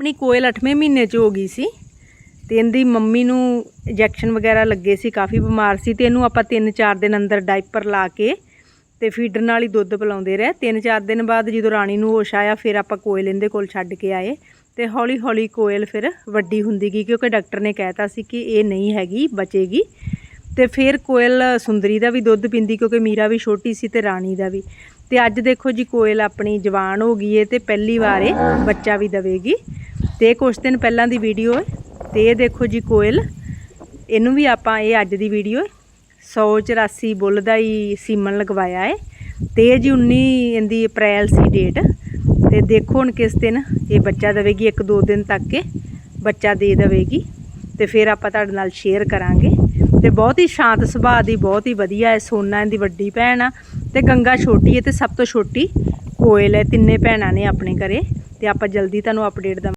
ਆਪਣੀ ਕੋਇਲ 8ਵੇਂ ਮਹੀਨੇ 'ਚ ਹੋ ਗਈ ਸੀ ਤੇ ਇਹਦੀ ਮੰਮੀ ਨੂੰ ਇੰਜੈਕਸ਼ਨ ਵਗੈਰਾ ਲੱਗੇ ਸੀ, ਕਾਫੀ ਬਿਮਾਰ ਸੀ ਤੇ ਇਹਨੂੰ ਆਪਾਂ 3-4 ਦਿਨ ਅੰਦਰ ਡਾਈਪਰ ਲਾ ਕੇ ਤੇ ਫੀਡਰ ਨਾਲ ਹੀ ਦੁੱਧ ਪਿਲਾਉਂਦੇ ਰਹੇ। 3-4 ਦਿਨ ਬਾਅਦ ਜਦੋਂ ਰਾਣੀ ਨੂੰ ਹੋਸ਼ ਆਇਆ, ਫਿਰ ਆਪਾਂ ਕੋਇਲ ਇਹਦੇ ਕੋਲ ਛੱਡ ਕੇ ਆਏ ਤੇ ਹੌਲੀ-ਹੌਲੀ ਕੋਇਲ ਫਿਰ ਵੱਡੀ ਹੁੰਦੀ ਗਈ ਕਿਉਂਕਿ ਡਾਕਟਰ ਨੇ ਕਹਿਤਾ ਸੀ ਕਿ ਇਹ ਨਹੀਂ ਹੈਗੀ, ਬਚੇਗੀ। ਤੇ ਫਿਰ ਕੋਇਲ ਸੁੰਦਰੀ ਦਾ ਵੀ ਦੁੱਧ ਪੀਂਦੀ ਕਿਉਂਕਿ ਮੀਰਾ ਵੀ ਛੋਟੀ ਸੀ ਤੇ ਰਾਣੀ ਦਾ ਵੀ। ਤੇ ਅੱਜ ਦੇਖੋ ਜੀ ਕੋਇਲ ਆਪਣੀ ਜਵਾਨ ਹੋ ਗਈ ਏ ਤੇ ਪਹਿਲੀ ਵਾਰ ਇਹ ਬੱਚਾ ਵੀ ਦਵੇਗੀ। ਤੇ ਕੁਝ ਦਿਨ ਪਹਿਲਾਂ ਦੀ ਵੀਡੀਓ ਹੈ ਤੇ ਇਹ ਦੇਖੋ ਜੀ ਕੋਇਲ। ਇਹਨੂੰ ਵੀ ਆਪਾਂ ਇਹ ਅੱਜ ਦੀ ਵੀਡੀਓ 184 ਬੁੱਲ ਦਾ ਹੀ ਸੀਮਨ ਲਗਵਾਇਆ ਹੈ ਤੇ ਇਹ ਜੀ 19 ਇਹਦੀ ਅਪ੍ਰੈਲ ਸੀ ਡੇਟ ਤੇ ਦੇਖੋ ਹੁਣ ਕਿਸ ਦਿਨ ਇਹ ਬੱਚਾ ਦੇਵੇਗੀ, ਇੱਕ ਦੋ ਦਿਨ ਤੱਕ ਇਹ ਬੱਚਾ ਦੇ ਦੇਵੇਗੀ। ਤੇ ਫਿਰ ਆਪਾਂ ਤੁਹਾਡੇ ਨਾਲ ਸ਼ੇਅਰ ਕਰਾਂਗੇ। ਤੇ ਬਹੁਤ ਹੀ ਸ਼ਾਂਤ ਸੁਭਾਅ ਦੀ, ਬਹੁਤ ਹੀ ਵਧੀਆ ਹੈ। ਸੋਨਾ ਇਹਦੀ ਵੱਡੀ ਭੈਣ ਆ ਤੇ ਗੰਗਾ ਛੋਟੀ ਹੈ ਤੇ ਸਭ ਤੋਂ ਛੋਟੀ ਕੋਇਲ ਹੈ। ਤਿੰਨੇ ਭੈਣਾਂ ਨੇ ਆਪਣੇ ਘਰੇ ਤੇ ਆਪਾਂ ਜਲਦੀ ਤੁਹਾਨੂੰ ਅਪਡੇਟ ਦਵਾਂ